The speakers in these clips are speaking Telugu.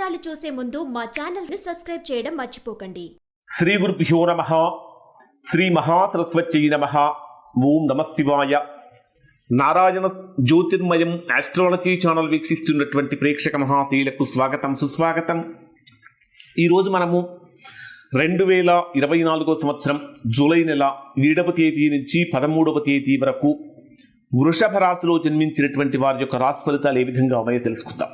వివరాలు చూసే ముందు మా ఛానల్ని సబ్స్క్రైబ్ చేయడం మర్చిపోకండి. శ్రీ గురుభ్యో నమ. శ్రీ మహాసరస్వత్యై నమ. ఓం నమ శివాయ. నారాయణ జ్యోతిర్మయం ఆస్ట్రాలజీ ఛానల్ వీక్షిస్తున్నటువంటి ప్రేక్షక మహాశీలకు స్వాగతం సుస్వాగతం. ఈరోజు మనము రెండు వేల ఇరవై నాలుగో సంవత్సరం జూలై నెల ఏడవ తేదీ నుంచి పదమూడవ తేదీ వరకు వృషభ రాశిలో జన్మించినటువంటి వారి యొక్క రాశి ఫలితాలు ఏ విధంగా ఉన్నాయో తెలుసుకుందాం.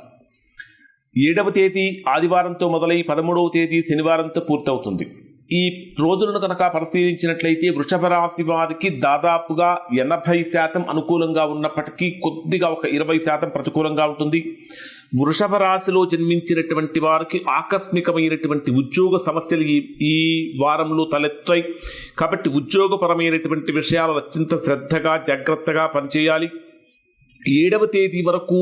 ఏడవ తేదీ ఆదివారంతో మొదలై పదమూడవ తేదీ శనివారంతో పూర్తవుతుంది. ఈ రోజులను కనుక పరిశీలించినట్లయితే వృషభ రాశి వారికి దాదాపుగా ఎనభై శాతం అనుకూలంగా ఉన్నప్పటికీ కొద్దిగా ఒక ఇరవై శాతం ప్రతికూలంగా ఉంటుంది. వృషభ రాశిలో జన్మించినటువంటి వారికి ఆకస్మికమైనటువంటి ఉద్యోగ సమస్యలు ఈ ఈ వారంలో తలెత్తాయి. కాబట్టి ఉద్యోగపరమైనటువంటి విషయాలు అత్యంత శ్రద్ధగా జాగ్రత్తగా పనిచేయాలి. ఏడవ తేదీ వరకు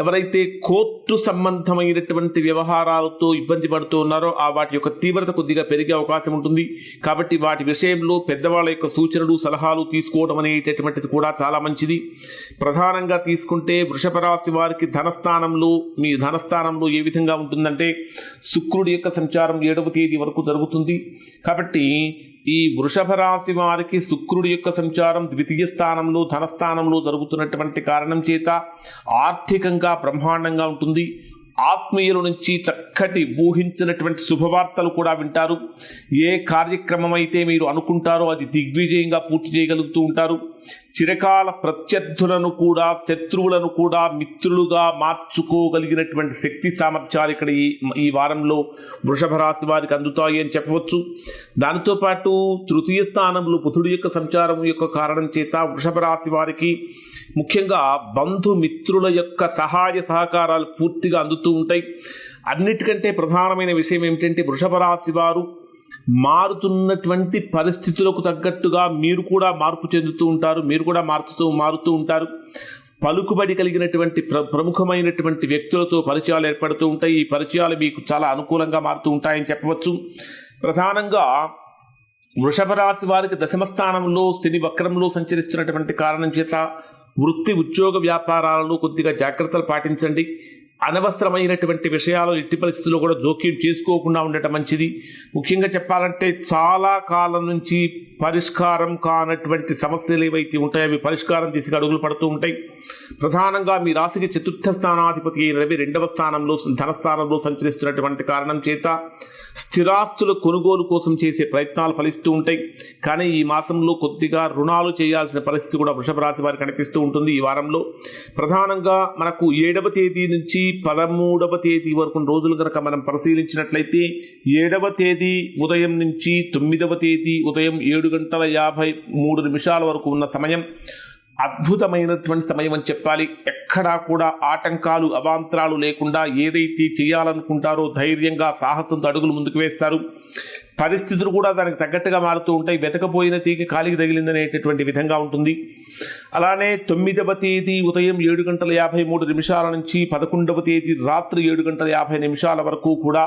ఎవరైతే కోర్టు సంబంధమైనటువంటి వ్యవహారాలతో ఇబ్బంది పడుతూ ఉన్నారో ఆ వాటి యొక్క తీవ్రత కొద్దిగా పెరిగే అవకాశం ఉంటుంది. కాబట్టి వాటి విషయంలో పెద్దవాళ్ళ యొక్క సూచనలు సలహాలు తీసుకోవడం అనేటటువంటిది కూడా చాలా మంచిది. ప్రధానంగా తీసుకుంటే వృషభ రాశి వారికి ధనస్థానంలో మీ ధనస్థానంలో ఏ విధంగా ఉంటుందంటే శుక్రుడి యొక్క సంచారం ఏడవ తేదీ వరకు జరుగుతుంది. కాబట్టి ఈ వృషభ రాశి వారికి శుక్రుడి యొక్క సంచారం ద్వితీయ స్థానంలో ధనస్థానంలో జరుగుతున్నటువంటి కారణం చేత ఆర్థికంగా బ్రహ్మాండంగా ఉంటుంది. ఆత్మీయుల నుంచి చక్కటి ఊహించినటువంటి శుభవార్తలు కూడా వింటారు. ఏ కార్యక్రమం అయితే మీరు అనుకుంటారో అది దిగ్విజయంగా పూర్తి చేయగలుగుతూ ఉంటారు. చిరకాల ప్రత్యర్థులను కూడా శత్రువులను కూడా మిత్రులుగా మార్చుకోగలిగినటువంటి శక్తి సామర్థ్యాలు ఇక్కడ ఈ ఈ వారంలో వృషభ రాశి వారికి అందుతాయి అని చెప్పవచ్చు. దానితో పాటు తృతీయ స్థానంలో బుధుడి యొక్క సంచారం యొక్క కారణం చేత వృషభ రాశి వారికి ముఖ్యంగా బంధుమిత్రుల యొక్క సహాయ సహకారాలు పూర్తిగా అందుతాయి. కలుగుతూ ఉంటాయి. అన్నిటికంటే ప్రధానమైన విషయం ఏమిటంటే వృషభ రాశి వారు మారుతున్నటువంటి పరిస్థితులకు తగ్గట్టుగా మీరు కూడా మార్పు చెందుతూ ఉంటారు మీరు కూడా మారుతూ మారుతూ ఉంటారు. పలుకుబడి కలిగినటువంటి ప్ర ప్రముఖమైనటువంటి వ్యక్తులతో పరిచయాలు ఏర్పడుతూ ఉంటాయి. ఈ పరిచయాలు మీకు చాలా అనుకూలంగా మారుతూ ఉంటాయని చెప్పవచ్చు. ప్రధానంగా వృషభ రాశి వారికి దశమ స్థానంలో శని వక్రంలో సంచరిస్తున్నటువంటి కారణం చేత వృత్తి ఉద్యోగ వ్యాపారాలలో కొద్దిగా జాగ్రత్తలు పాటించండి. అనవసరమైనటువంటి విషయాలు ఎట్టి పరిస్థితుల్లో కూడా జోక్యం చేసుకోకుండా ఉండటం మంచిది. ముఖ్యంగా చెప్పాలంటే చాలా కాలం నుంచి పరిష్కారం కానటువంటి సమస్యలు ఏవైతే ఉంటాయో అవి పరిష్కారం తీసుకు అడుగులు పడుతూ ఉంటాయి. ప్రధానంగా మీ రాశికి చతుర్థ స్థానాధిపతి అయిన రవి రెండవ స్థానంలో ధనస్థానంలో సంచరిస్తున్నటువంటి కారణం చేత స్థిరాస్తుల కొనుగోలు కోసం చేసే ప్రయత్నాలు ఫలిస్తూ ఉంటాయి. కానీ ఈ మాసంలో కొద్దిగా రుణాలు చేయాల్సిన పరిస్థితి కూడా వృషభ రాశి వారికి కనిపిస్తూ ఉంటుంది ఈ వారంలో. ప్రధానంగా మనకు ఏడవ తేదీ నుంచి పదమూడవ తేదీ వరకు రోజులు కనుక మనం పరిశీలించినట్లయితే ఏడవ తేదీ ఉదయం నుంచి తొమ్మిదవ తేదీ ఉదయం ఏడు గంటల యాభై మూడు నిమిషాల వరకు ఉన్న సమయం. అద్భుతమైనటువంటి సమయం అని చెప్పాలి. ఎక్కడా కూడా ఆటంకాలు అవాంతరాలు లేకుండా ఏదైతే చేయాలనుకుంటారో ధైర్యంగా సాహసంతో అడుగులు ముందుకు వేస్తారు. పరిస్థితులు కూడా దానికి తగ్గట్టుగా మారుతూ ఉంటాయి. వెతకపోయిన తీగి కాలికి తగిలిందనేటటువంటి విధంగా ఉంటుంది. అలానే తొమ్మిదవ తేదీ ఉదయం ఏడు గంటల యాభై మూడు నిమిషాల నుంచి పదకొండవ తేదీ రాత్రి ఏడు గంటల యాభై నిమిషాల వరకు కూడా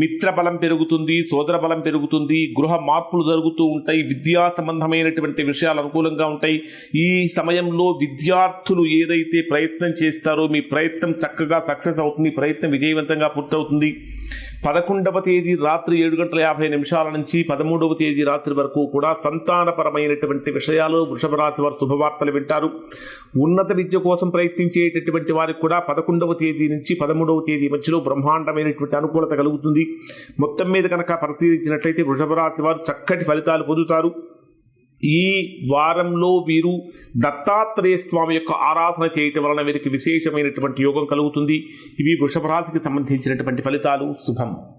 మిత్ర బలం పెరుగుతుంది సోదర బలం పెరుగుతుంది గృహ మార్పులు జరుగుతూ ఉంటాయి విద్యా సంబంధమైనటువంటి విషయాలు అనుకూలంగా ఉంటాయి. ఈ సమయంలో విద్యార్థులు ఏదైతే ప్రయత్నం చేస్తారో మీ ప్రయత్నం చక్కగా సక్సెస్ అవుతుంది ప్రయత్నం విజయవంతంగా పూర్తవుతుంది. పదకొండవ తేదీ రాత్రి ఏడు గంటల యాభై నిమిషాల నుంచి పదమూడవ తేదీ రాత్రి వరకు కూడా సంతానపరమైనటువంటి విషయాలు వృషభ రాశి వారు శుభవార్తలు వింటారు. ఉన్నత విద్య కోసం ప్రయత్నించేటటువంటి వారికి కూడా పదకొండవ తేదీ నుంచి పదమూడవ తేదీ మధ్యలో బ్రహ్మాండమైనటువంటి అనుకూలత కలుగుతుంది. మొత్తం మీద కనుక పరిశీలించినట్లయితే వృషభ రాశి వారు చక్కటి ఫలితాలు పొందుతారు. ఈ వారంలో వీరు దత్తాత్రేయ స్వామి యొక్క ఆరాధన చేయటం వలన వీరికి విశేషమైనటువంటి యోగం కలుగుతుంది. ఇవి వృషభ రాశికి సంబంధించినటువంటి ఫలితాలు. శుభం.